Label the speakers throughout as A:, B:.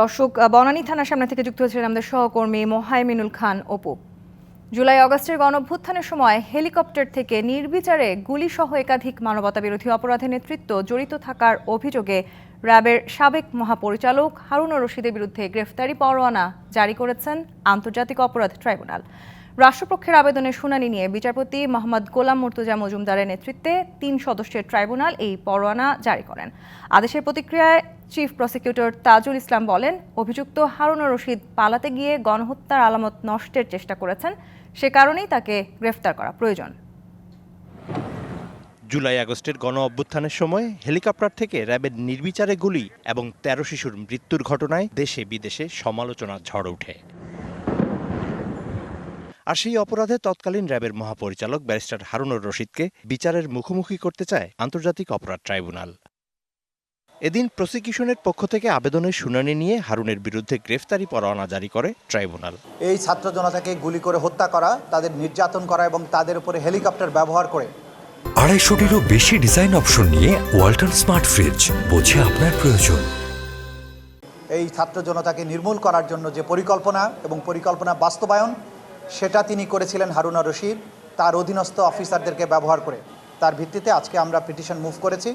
A: দর্শক বনানী থানার সামনে থেকে যুক্ত হয়েছিলেন আমাদের সহকর্মী মোহাইমিনুল খান অপু। জুলাই অগাস্টের গণভ্যুত্থানের সময় হেলিকপ্টার থেকে নির্বিচারে গুলিসহ একাধিক মানবতাবিরোধী অপরাধে নেতৃত্ব জড়িত থাকার অভিযোগে র্যাবের সাবেক মহাপরিচালক হারুন রশিদের বিরুদ্ধে গ্রেফতারি পরোয়ানা জারি করেছেন আন্তর্জাতিক অপরাধ ট্রাইব্যুনাল। রাষ্ট্রপক্ষের আবেদনের শুনানি নিয়ে বিচারপতি মোহাম্মদ গোলাম মুর্তজা মজুমদারের নেতৃত্বে তিন সদস্যের ট্রাইব্যুনাল এই পরোয়ানা জারি করেন। আদেশের প্রতিক্রিয়ায় চিফ প্রসিকিউটর তাজুল ইসলাম বলেন, অভিযুক্ত হারুনুর রশিদ পালাতে গিয়ে গণহত্যার আলামত নষ্টের চেষ্টা করেছেন, সে কারণেই তাকে গ্রেফতার করা প্রয়োজন।
B: জুলাই আগস্টের গণ অভ্যুত্থানের সময় হেলিকপ্টার থেকে র্যাবের নির্বিচারে গুলি এবং তেরো শিশুর মৃত্যুর ঘটনায় দেশে বিদেশে সমালোচনার ঝড় ওঠে। আর সেই অপরাধে তৎকালীন র্যাবের মহাপরিচালক ব্যারিস্টার হারুনুর রশিদকে বিচারের মুখোমুখি করতে চায় আন্তর্জাতিক অপরাধ ট্রাইব্যুনাল। এদিন প্রসিকিউশনের পক্ষ থেকে আবেদনের শুনানি নিয়ে হারুনের বিরুদ্ধে গ্রেফতারি পরোয়ানা জারি করে ট্রাইব্যুনাল।
C: এই ছাত্র জনতাকে গুলি করে হত্যা করা তাদের নির্যাতন করা এবং তাদের উপরে হেলিকপ্টার ব্যবহার করে।
D: আড়াইশোটিরও বেশি ডিজাইন অপশন নিয়ে ওয়াল্টন স্মার্ট ফ্রিজ বোঝে আপনার প্রয়োজন।
C: এই ছাত্র জনতাকে নির্মূল করার জন্য যে পরিকল্পনা এবং পরিকল্পনা বাস্তবায়ন সেটা তিনি করেছিলেন হারুনা রশিদ তার অধীনস্থ অফিসারদেরকে ব্যবহার করে। তার ভিত্তিতে আজকে আমরা পিটিশন মুভ করেছি।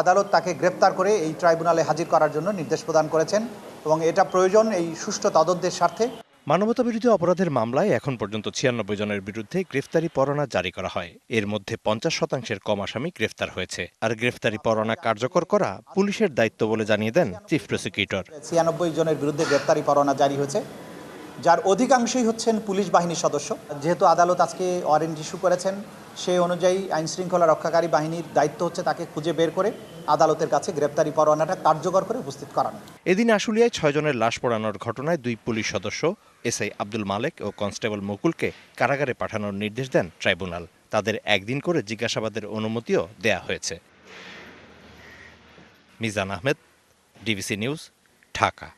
C: আদালত তাকে গ্রেপ্তার করে এই ট্রাইব্যুনালে হাজির করার জন্য নির্দেশ প্রদান করেছেন এবং এটা প্রয়োজন এই সুষ্ঠু তদন্তের স্বার্থে।
B: মানবতাবিরোধী অপরাধের মামলায় এখন পর্যন্ত ছিয়ানব্বই জনের বিরুদ্ধে গ্রেফতারি পরোয়ানা জারি করা হয়। এর মধ্যে পঞ্চাশ শতাংশের কম আসামি গ্রেফতার হয়েছে। আর গ্রেফতারি পরোয়ানা কার্যকর করা পুলিশের দায়িত্ব বলে জানিয়ে দেন চিফ প্রসিকিউটর।
C: ছিয়ানব্বই জনের বিরুদ্ধে গ্রেফতারি পরোয়ানা জারি হয়েছে। যার অধিকাংশই হচ্ছেন পুলিশ বাহিনীর সদস্য। যেহেতু আদালত আজকে ওয়ারেন্ট ইস্যু করেছেন সেই অনুযায়ী আইন শৃঙ্খলা রক্ষাকারী বাহিনীর দায়িত্ব হচ্ছে তাকে খুঁজে বের করে আদালতের কাছে গ্রেপ্তারি পরোয়ানাটা কার্যকর করে উপস্থিত করানো।
B: এদিন আশুলিয়ায় ছয় জনের লাশ পড়ানোর ঘটনায় দুই পুলিশ সদস্য, এসআই আব্দুল মালেক ও কনস্টেবল মুকুলকে কারাগারে পাঠানোর নির্দেশ দেন ট্রাইব্যুনাল। তাদের একদিন করে জিজ্ঞাসাবাদের অনুমতিও দেয়া হয়েছে। Mizan Ahmed, DBC news, Dhaka.